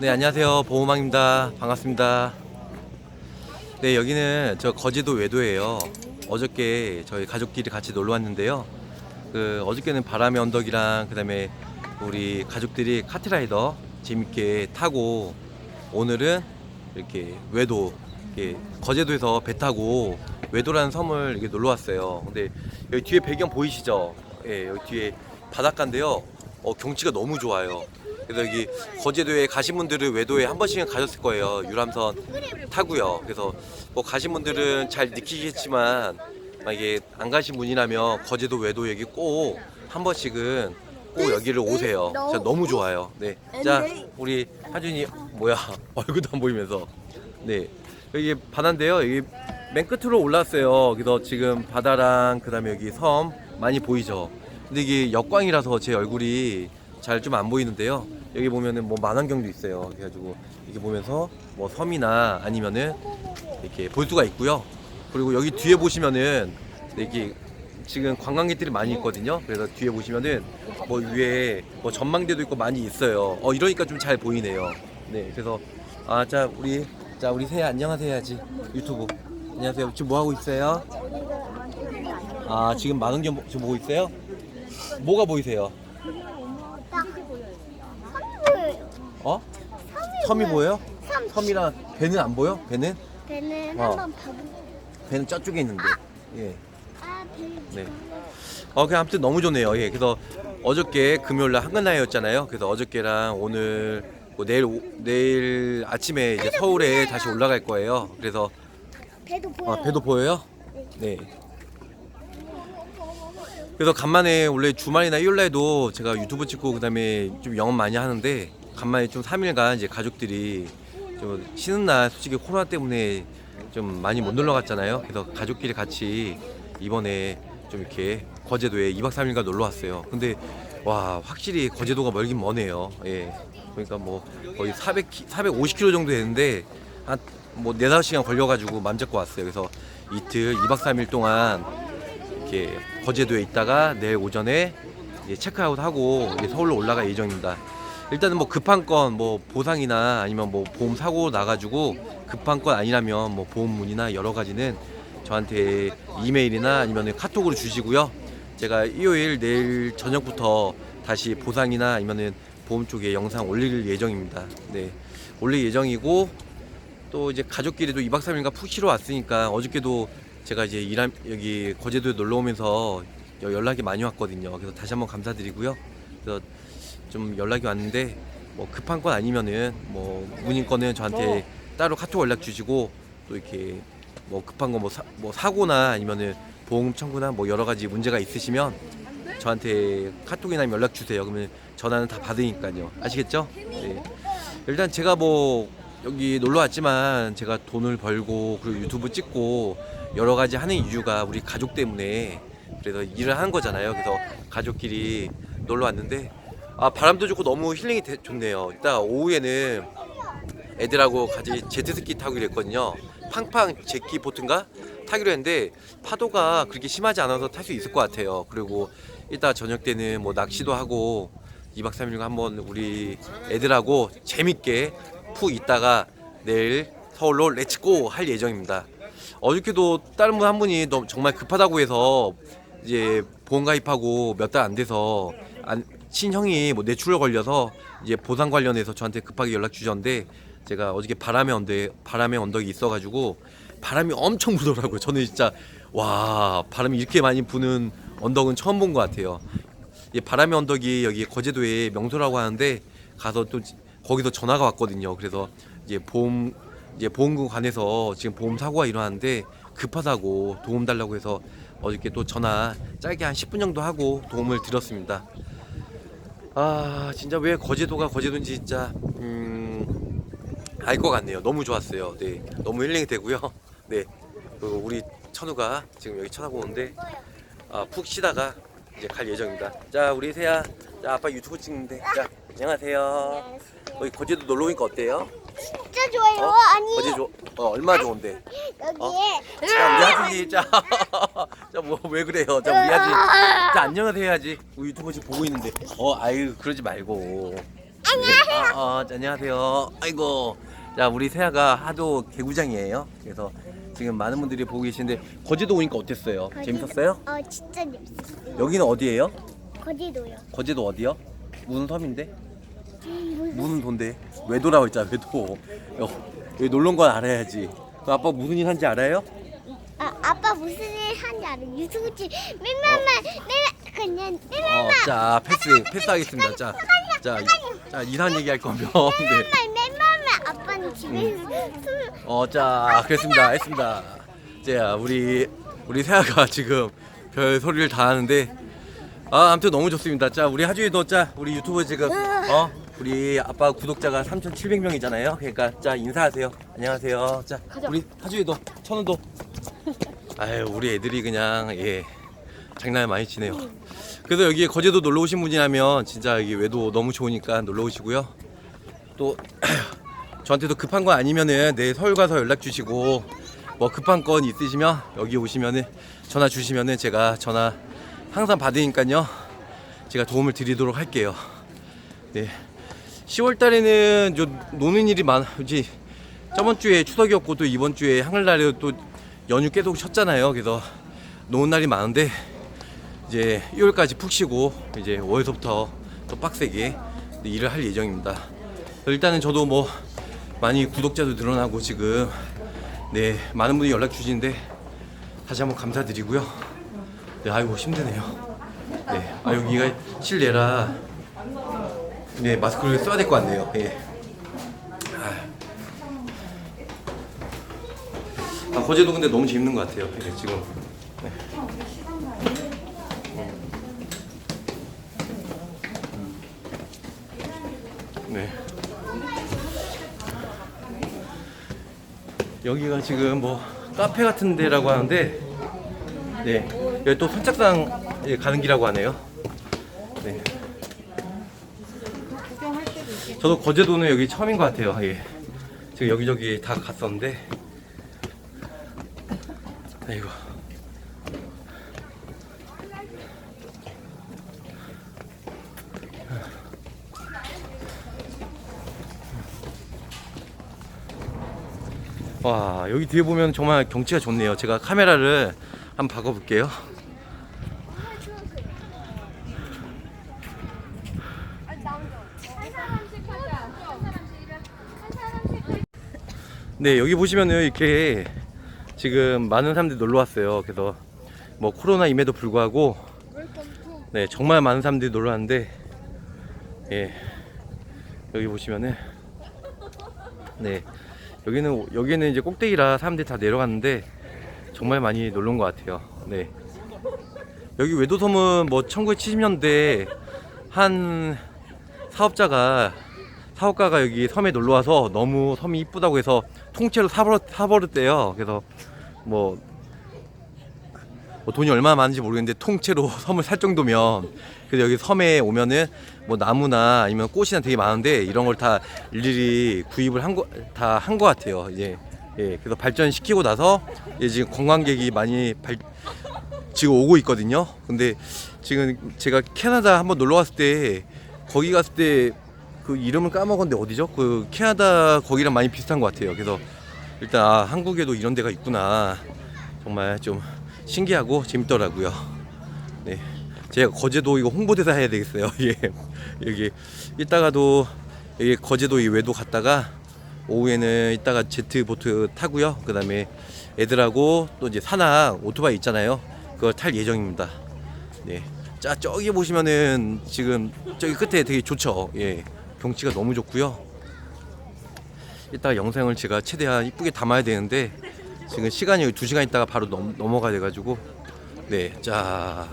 네 안녕하세요. 보호망입니다. 반갑습니다. 네 여기는 저 거제도 외도예요. 어저께 저희 가족끼리 같이 놀러 왔는데요. 그 어저께는 바람의 언덕이랑 그 다음에 우리 가족들이 카트라이더 재밌게 타고 오늘은 이렇게 외도 이렇게 거제도에서 배 타고 외도라는 섬을 이렇게 놀러 왔어요. 근데 여기 뒤에 배경 보이시죠? 예 여기 뒤에 바닷가인데요. 어, 경치가 너무 좋아요 그래서 여기 거제도에 가신 분들은 외도에 한 번씩은 가셨을 거예요. 유람선 타고요. 그래서 뭐 가신 분들은 잘 느끼겠지만 만약에 안 가신 분이라면 거제도 외도 여기 꼭 한 번씩은 꼭 여기를 오세요. 진짜 너무 좋아요. 네. 자, 우리 하준이 뭐야 얼굴도 안 보이면서 네 여기 바다인데요. 여기 맨 끝으로 올랐어요. 그래서 지금 바다랑 그다음에 여기 섬 많이 보이죠. 근데 이게 역광이라서 제 얼굴이 잘 좀 안 보이는데요. 여기 보면은 뭐 만환경도 있어요. 그래가지고 이렇게 보면서 뭐 섬이나 아니면은 이렇게 볼 수가 있고요. 그리고 여기 뒤에 보시면은 이렇게 지금 관광객들이 많이 있거든요. 그래서 뒤에 보시면은 뭐 위에 뭐 전망대도 있고 많이 있어요. 어 이러니까 좀 잘 보이네요. 네, 그래서 아 자 우리 자 우리 새해 안녕하세요 해야지 유튜브 안녕하세요 지금 뭐 하고 있어요? 아 지금 만원경 보- 지금 보고 있어요? 뭐가 보이세요? 어? 섬이 보여요? 섬. 섬이랑 배는 안 보여? 배는? 배는 어. 한번 봐보. 배는 저쪽에 있는데. 예. 아, 배. 네. 어, 그냥 아무튼 너무 좋네요. 예. 그래서 어저께 금요일 날 한글날이었잖아요. 그래서 어저께랑 오늘 뭐 내일 오- 내일 아침에 이제 서울에 다시 올라갈 거예요. 그래서 배도 보여. 아, 배도 보여요? 네. 그래서 간만에 원래 주말이나 일요일 날도 제가 유튜브 찍고 그다음에 좀 영업 많이 하는데 간만에 좀 3일간 이제 가족들이 좀 쉬는 날 솔직히 코로나 때문에 좀 많이 못 놀러 갔잖아요. 그래서 가족끼리 같이 이번에 좀 이렇게 거제도에 2박 3일간 놀러 왔어요. 근데 와, 확실히 거제도가 멀긴 머네요. 예. 그러니까 뭐 거의 400 450km 정도 되는데 한뭐 4, 5시간 걸려 가지고 맘 잡고 왔어요. 그래서 이틀 2박 3일 동안 이렇게 거제도에 있다가 내일 오전에 체크아웃 하고 서울로 올라갈 예정입니다. 일단은 뭐 급한 건 뭐 보상이나 아니면 뭐 보험 사고 나가지고 급한 건 아니라면 뭐 보험 문의나 여러 가지는 저한테 이메일이나 아니면 카톡으로 주시고요. 제가 일요일 내일 저녁부터 다시 보상이나 아니면은 보험 쪽에 영상 올릴 예정입니다. 네. 올릴 예정이고 또 이제 가족끼리도 2박 3일간 푹 쉬러 왔으니까 어저께도 제가 이제 일한 여기 거제도에 놀러 오면서 여- 연락이 많이 왔거든요. 그래서 다시 한번 감사드리고요. 그래서 좀 연락이 왔는데 뭐 급한 건 아니면은 뭐 문인 거는 저한테 따로 카톡 연락 주시고 또 이렇게 뭐 급한 거뭐 뭐 사고나 아니면은 보험 청구나 뭐 여러 가지 문제가 있으시면 저한테 카톡이나 연락 주세요. 그러면 전화는 다 받으니까요. 아시겠죠? 네. 일단 제가 뭐 여기 놀러 왔지만 제가 돈을 벌고 그리고 유튜브 찍고 여러 가지 하는 이유가 우리 가족 때문에 그래서 일을 하는 거잖아요. 그래서 가족끼리 놀러 왔는데 아 바람도 좋고 너무 힐링이 되- 좋네요. 이따 오후에는 애들하고 같이 제트스키 타기로 했거든요. 팡팡 제키 보트인가 타기로 했는데 파도가 그렇게 심하지 않아서 탈 수 있을 것 같아요. 그리고 이따 저녁 때는 뭐 낚시도 하고 2박 3일 한번 우리 애들하고 재밌게 푹 있다가 내일 서울로 렛츠고 할 예정입니다. 어저께도 다른 분 한 분이 너무 정말 급하다고 해서 이제 보험 가입하고 몇 달 안 돼서 안, 친형이 뭐 뇌출혈 걸려서 이제 보상 관련해서 저한테 급하게 연락 주셨는데 제가 어저께 바람의 언덕 바람의 언덕이 있어가지고 바람이 엄청 부더라고요. 저는 진짜 와 바람이 이렇게 많이 부는 언덕은 처음 본 것 같아요. 이 바람의 언덕이 여기 거제도에 명소라고 하는데 가서 또 지- 거기서 전화가 왔거든요. 그래서 이제 보험 이제 보험금 관해서 지금 보험 사고가 일어났는데 급하다고 도움 달라고 해서 어저께 또 전화 짧게 한 10분 정도 하고 도움을 드렸습니다. 아 진짜 왜 거제도가 거제도인지 진짜 음, 알 것 같네요. 너무 좋았어요. 네, 너무 힐링이 되고요. 네, 그리고 우리 천우가 지금 여기 쳐다보고 오는데 아, 푹 쉬다가 이제 갈 예정입니다. 자, 우리 세야, 자 아빠 유튜브 찍는데, 자 안녕하세요. 여기 거제도 놀러 오니까 어때요? 진짜 좋아요. 어? 아니 거제도 어, 얼마 좋은데? 여기에 자 우리 하준이 자, 자 뭐 왜 그래요? 자 우리 하준이, 자 안녕하세요 해야지. 우리 유튜브 지금 보고 있는데, 어 아유 그러지 말고. 안녕하세요. 어, 어, 안녕하세요. 아이고. 자, 우리 세아가 하도 개구장이에요. 그래서 지금 많은 분들이 보고 계시는데 거제도 오니까 어땠어요? 재밌었어요? 어 진짜 재밌었어요. 여기는 어디예요? 거제도요. 거제도 어디요? 무슨 섬인데? 음, 무슨 돈데? 왜 돌아와 있잖아, 외도. 어, 여기 놀러 온 건 알아야지. 그 아빠 무슨 일 한지 알아요? 아 아빠 무슨 일 하는지 알아? 유튜브 지 맨날만 맨날 그냥 어, 맨날만 자, 패스, 패스하겠습니다. 자, 자, 이- 자, 이상한 얘기 할 거면. 네. 맨날만 맨날만 아빠는 집에서 음. 술 어, 자, 그랬습니다. 했습니다. 자, 우리, 우리 세아가 지금 별 소리를 다 하는데, 아, 아무튼 너무 좋습니다. 자, 우리 하주이도, 자, 우리 유튜브 지금, 어, 우리 아빠 구독자가 3,700명이잖아요. 그러니까, 자, 인사하세요. 안녕하세요. 자, 우리 하주이도, 천우도. 아유, 우리 애들이 그냥, 예, 장난을 많이 치네요. 그래서 여기 거제도 놀러 오신 분이라면, 진짜 여기 외도 너무 좋으니까 놀러 오시고요. 또, 저한테도 급한 거 아니면은 내 서울 가서 연락 주시고 뭐 급한 건 있으시면 여기 오시면은 전화 주시면은 제가 전화 항상 받으니까요 제가 도움을 드리도록 할게요. 네. 10월 달에는 저 노는 일이 많지 저번 주에 추석이었고 또 이번 주에 한글날에 또 연휴 계속 쉬었잖아요. 그래서 노는 날이 많은데 이제 1월까지 푹 쉬고 이제 5월서부터 또 빡세게 일을 할 예정입니다. 일단은 저도 뭐 많이 구독자도 늘어나고 지금 네 많은 분이 연락 주시는데 다시 한번 감사드리고요. 네 아이고 힘드네요. 네, 아 여기가 실내라 네 마스크를 써야 될 것 같네요. 예. 아, 거제도 근데 너무 재밌는 것 같아요. 예, 지금. 네. 네. 여기가 지금 뭐 카페 같은 데라고 하는데 네 여기 또 선착상 예, 가는 길이라고 하네요 네 저도 거제도는 여기 처음인 것 같아요 예 지금 여기저기 다 갔었는데 아이고. 와 여기 뒤에 보면 정말 경치가 좋네요. 제가 카메라를 한번 바꿔볼게요. 네 여기 보시면은 이렇게 지금 많은 사람들이 놀러 왔어요 그래서 뭐 코로나임에도 불구하고 네 정말 많은 사람들이 놀러 왔는데 예 여기 보시면은 네 여기는 여기는 이제 꼭대기라 사람들이 다 내려갔는데 정말 많이 놀러 온 것 같아요. 네. 여기 외도섬은 뭐 1970년대 한 사업자가 사업가가 여기 섬에 놀러 와서 너무 섬이 이쁘다고 해서 통째로 사버렸 사버렸대요. 그래서 뭐, 뭐 돈이 얼마나 많은지 모르겠는데 통째로 섬을 살 정도면 그래서 여기 섬에 오면은 뭐 나무나 아니면 꽃이나 되게 많은데 이런 걸 다 일일이 구입을 한 거 다 한 거 같아요. 이제 예 그래서 발전시키고 나서 이제 지금 관광객이 많이 발 지금 오고 있거든요. 근데 지금 제가 캐나다 한번 놀러 갔을 때 거기 갔을 때 그 이름을 까먹었는데 어디죠? 그 캐나다 거기랑 많이 비슷한 것 같아요. 그래서 일단 아, 한국에도 이런 데가 있구나. 정말 좀 신기하고 재밌더라고요. 네. 제가 거제도 이거 홍보대사 해야 되겠어요. 예. 여기 이따가도 여기 거제도 이 외도 갔다가 오후에는 이따가 제트 보트 타고요. 그다음에 애들하고 또 이제 산악 오토바이 있잖아요. 그걸 탈 예정입니다. 네. 자 저기 보시면은 지금 저기 끝에 되게 좋죠. 예. 경치가 너무 좋고요. 이따 영상을 제가 최대한 이쁘게 담아야 되는데 지금 시간이 2시간 있다가 바로 넘, 넘어가야 돼 가지고 네. 자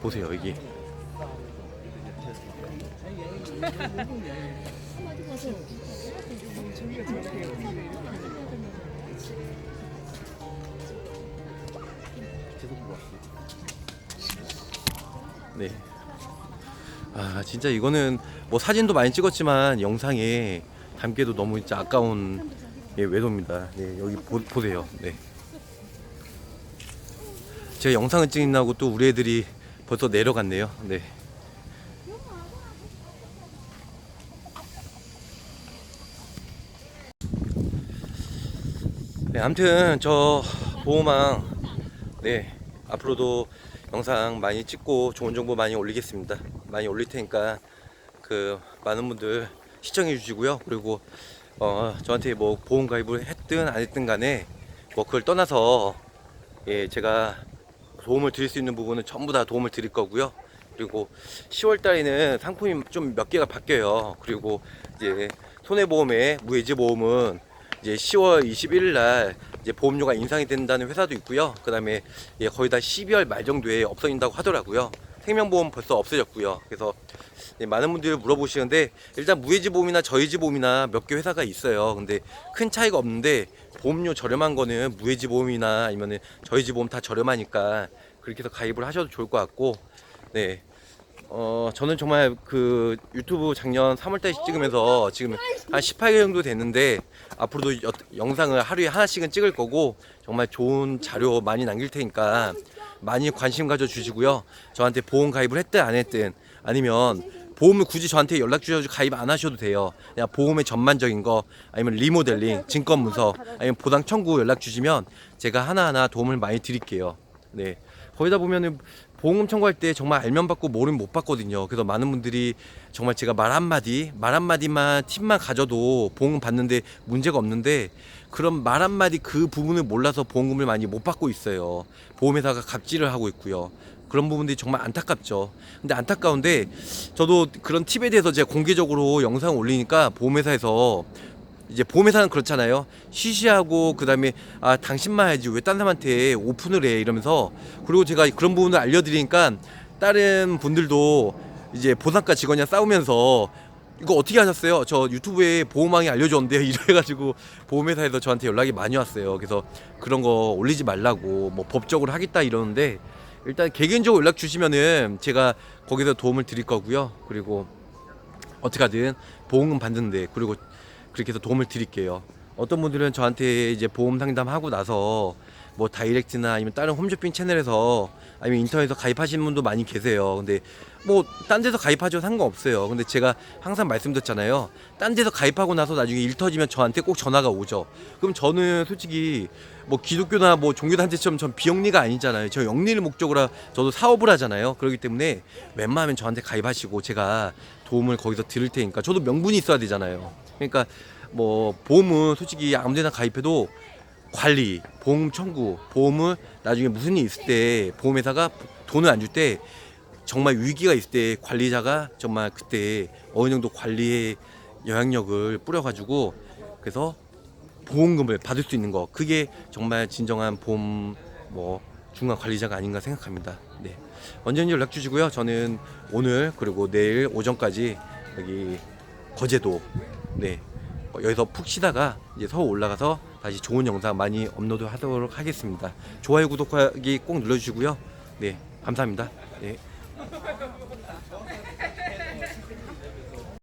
보세요. 여기 네. 아 진짜 이거는 뭐 사진도 많이 찍었지만 영상에 담기도 너무 진짜 아까운 예, 외도입니다. 예, 여기 보, 보세요. 네. 제가 영상을 찍는다고 또 우리 애들이 벌써 내려갔네요. 네. 네, 아무튼 저 보호망 네 앞으로도 영상 많이 찍고 좋은 정보 많이 올리겠습니다. 많이 올릴 테니까 그 많은 분들 시청해 주시고요. 그리고 어 저한테 뭐 보험 가입을 했든 안 했든 간에 뭐 그걸 떠나서 예 제가 도움을 드릴 수 있는 부분은 전부 다 도움을 드릴 거고요. 그리고 10월 달에는 상품이 좀 몇 개가 바뀌어요. 그리고 이제 손해보험의 무해지 보험은 이제 10월 21일 날 이제 보험료가 인상이 된다는 회사도 있고요. 그다음에 예, 거의 다 12월 말 정도에 없어진다고 하더라고요. 생명보험 벌써 없어졌고요. 그래서 예, 많은 분들이 물어보시는데 일단 무해지 보험이나 저해지 보험이나 몇 개 회사가 있어요. 근데 큰 차이가 없는데 보험료 저렴한 거는 무해지 보험이나 아니면은 저해지 보험 다 저렴하니까 그렇게 해서 가입을 하셔도 좋을 것 같고 네. 어, 저는 정말 그 유튜브 작년 3월달에 찍으면서 지금 한 18개 정도 됐는데 앞으로도 여- 영상을 하루에 하나씩은 찍을 거고 정말 좋은 자료 많이 남길 테니까 많이 관심 가져 주시고요. 저한테 보험 가입을 했든 안 했든 아니면 보험을 굳이 저한테 연락 주셔서 가입 안 하셔도 돼요. 그냥 보험의 전반적인 거 아니면 리모델링, 증권 문서 아니면 보상 청구 연락 주시면 제가 하나하나 도움을 많이 드릴게요. 네. 거기다 보면은 보험 청구할 때 정말 알면 받고 모르면 못 받거든요. 그래서 많은 분들이 정말 제가 말 한마디, 말 한마디만 팁만 가져도 보험 받는데 문제가 없는데 그런 말 한마디 그 부분을 몰라서 보험금을 많이 못 받고 있어요. 보험회사가 갑질을 하고 있고요. 그런 부분들이 정말 안타깝죠. 근데 안타까운데 저도 그런 팁에 대해서 제가 공개적으로 영상 올리니까 보험회사에서 이제 보험회사는 그렇잖아요. 시시하고 그다음에 아 당신만 해야지 왜 딴 사람한테 오픈을 해 이러면서 그리고 제가 그런 부분을 알려드리니까 다른 분들도 이제 보상과 직원이랑 싸우면서 이거 어떻게 하셨어요? 저 유튜브에 보험왕이 알려줬는데요. 이래가지고 보험회사에서 저한테 연락이 많이 왔어요. 그래서 그런 거 올리지 말라고 뭐 법적으로 하겠다 이러는데 일단 개개인적으로 연락 주시면은 제가 거기서 도움을 드릴 거고요. 그리고 어떻게 하든 보험금 받는데 그리고 그렇게 해서 도움을 드릴게요. 어떤 분들은 저한테 이제 보험 상담하고 나서 뭐 다이렉트나 아니면 다른 홈쇼핑 채널에서 아니면 인터넷에서 가입하시는 분도 많이 계세요. 근데 뭐 딴 데서 가입하셔도 상관없어요. 근데 제가 항상 말씀드렸잖아요. 딴 데서 가입하고 나서 나중에 일 터지면 저한테 꼭 전화가 오죠. 그럼 저는 솔직히 뭐 기독교나 뭐 종교 단체처럼 전 비영리가 아니잖아요. 저 영리를 목적으로 하- 저도 사업을 하잖아요. 그렇기 때문에 웬만하면 저한테 가입하시고 제가 도움을 거기서 드릴 테니까 저도 명분이 있어야 되잖아요. 그러니까 뭐 보험은 솔직히 아무데나 가입해도 관리, 보험 청구, 보험을 나중에 무슨 일 있을 때 보험회사가 돈을 안 줄 때 정말 위기가 있을 때 관리자가 정말 그때 어느 정도 관리의 영향력을 뿌려가지고 그래서 보험금을 받을 수 있는 거 그게 정말 진정한 보험 뭐 중간 관리자가 아닌가 생각합니다. 네 언제든지 연락 주시고요. 저는 오늘 그리고 내일 오전까지 여기 거제도 네 어, 여기서 푹 쉬다가 이제 서울 올라가서 다시 좋은 영상 많이 업로드 하도록 하겠습니다. 좋아요 구독하기 꼭 눌러주시고요. 네 감사합니다. 네.